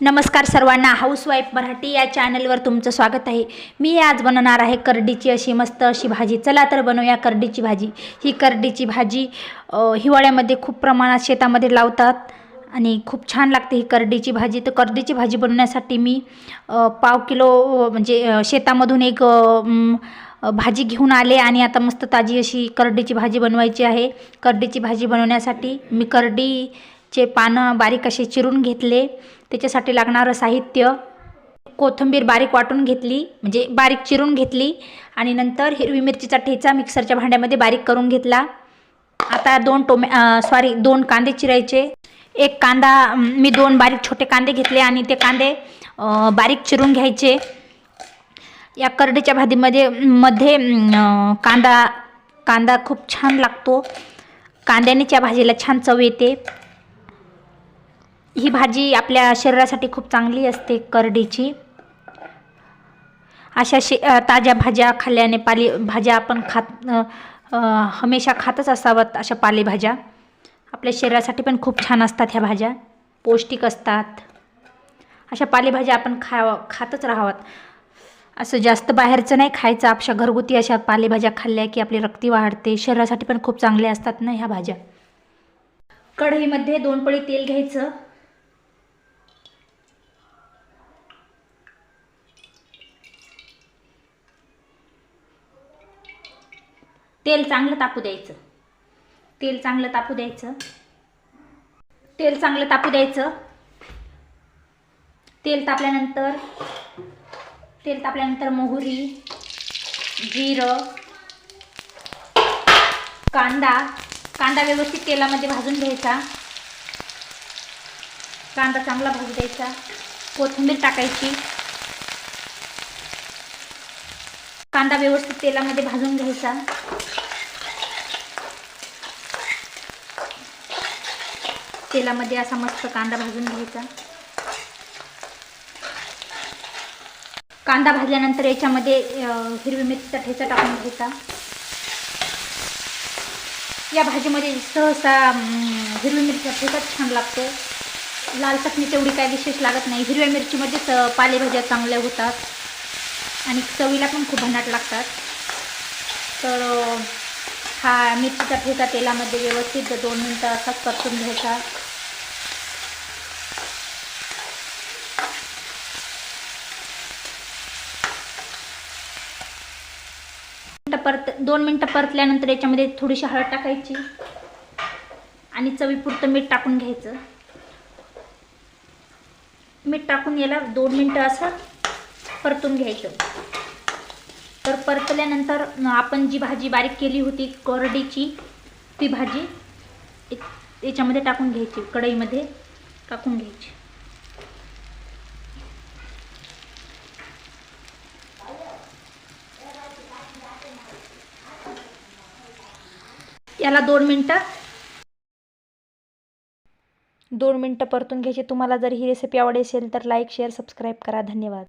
नमस्कार सर्वांना. हाऊसवाईफ मराठी या चॅनलवर तुमचं स्वागत आहे. मी आज बनवणार आहे करडीची अशी मस्त अशी भाजी. चला तर बनवूया करडीची भाजी. ही करडीची भाजी हिवाळ्यामध्ये खूप प्रमाणात शेतामध्ये लावतात आणि खूप छान लागते ही करडीची भाजी. तर करडीची भाजी बनवण्यासाठी मी पाव किलो म्हणजे शेतामधून एक भाजी घेऊन आले आणि आता मस्त ताजी अशी करडीची भाजी बनवायची आहे. करडीची भाजी बनवण्यासाठी मी करडी चे पानं बारीक असे चिरून घेतले. त्याच्यासाठी लागणारं साहित्य कोथिंबीर बारीक वाटून घेतली म्हणजे बारीक चिरून घेतली. आणि नंतर हिरवी मिरचीचा ठेचा मिक्सरच्या भांड्यामध्ये बारीक करून घेतला. आता दोन टोमॅ सॉरी दोन कांदे चिरायचे. एक कांदा मी दोन बारीक छोटे कांदे घेतले आणि ते कांदे बारीक चिरून घ्यायचे. या करडीच्या भाजीमध्ये मध्ये कांदा कांदा खूप छान लागतो. कांद्यानेच या भाजीला छान चव येते. ही भाजी आपल्या शरीरासाठी खूप चांगली असते करडीची. अशा शे ताज्या भाज्या खाल्ल्याने पाले भाज्या आपण खात हमेशा खातच असावत अशा पालेभाज्या. आपल्या शरीरासाठी पण खूप छान असतात ह्या भाज्या. पौष्टिक असतात. अशा पालेभाज्या आपण खाव खातच राहावत. असं जास्त बाहेरचं नाही खायचं. अशा घरगुती अशा पालेभाज्या खाल्ल्या की आपली रक्ती वाढते. शरीरासाठी पण खूप चांगल्या असतात ना ह्या भाज्या. कढईमध्ये दोन पळी तेल घ्यायचं. तेल चांगलं तापू द्यायचं. तेल चांगलं तापू द्यायचं. तेल चांगलं तापू द्यायचं. तेल तापल्यानंतर तेल तापल्यानंतर मोहरी जिरं कांदा कांदा व्यवस्थित तेलामध्ये भाजून घ्यायचा. कांदा चांगला भाजू द्यायचा. कोथिंबीर टाकायची. कांदा व्यवस्थित तेलामध्ये भाजून घ्यायचा. तेलामध्ये असा मस्त कांदा भाजून घ्यायचा. कांदा भाजल्यानंतर याच्यामध्ये हिरवी मिरचीचा ठेचा टाकून घ्यायचा. या भाजीमध्ये सहसा हिरवी मिरचीचा ठेचाच छान लागतो. लाल चटणी तेवढी काय विशेष लागत नाही. हिरव्या मिरचीमध्येच पालेभाज्या चांगल्या होतात. आणि चवीला पण खूप भन्नाट लागतात. तर हा मिरचीचा ठेचा तेलामध्ये व्यवस्थित दोन मिनटं असाच परतून घ्यायचा. मिनटं परत दोन मिनटं परतल्यानंतर याच्यामध्ये थोडीशी हळद टाकायची. आणि चवीपुरतं मीठ टाकून घ्यायचं. मीठ टाकून याला दोन मिनटं असं परतून घ्यायचं. तर परतल्यानंतर आपण जी भाजी बारीक केली होती कोरडीची ती भाजी याच्यामध्ये टाकून घ्यायची कढईमध्ये टाकून घ्यायची. याला दोन मिनटं. दोन मिनटं परतून घ्यायची. तुम्हाला जर ही रेसिपी आवडेल असेल तर लाईक शेअर सबस्क्राईब करा. धन्यवाद.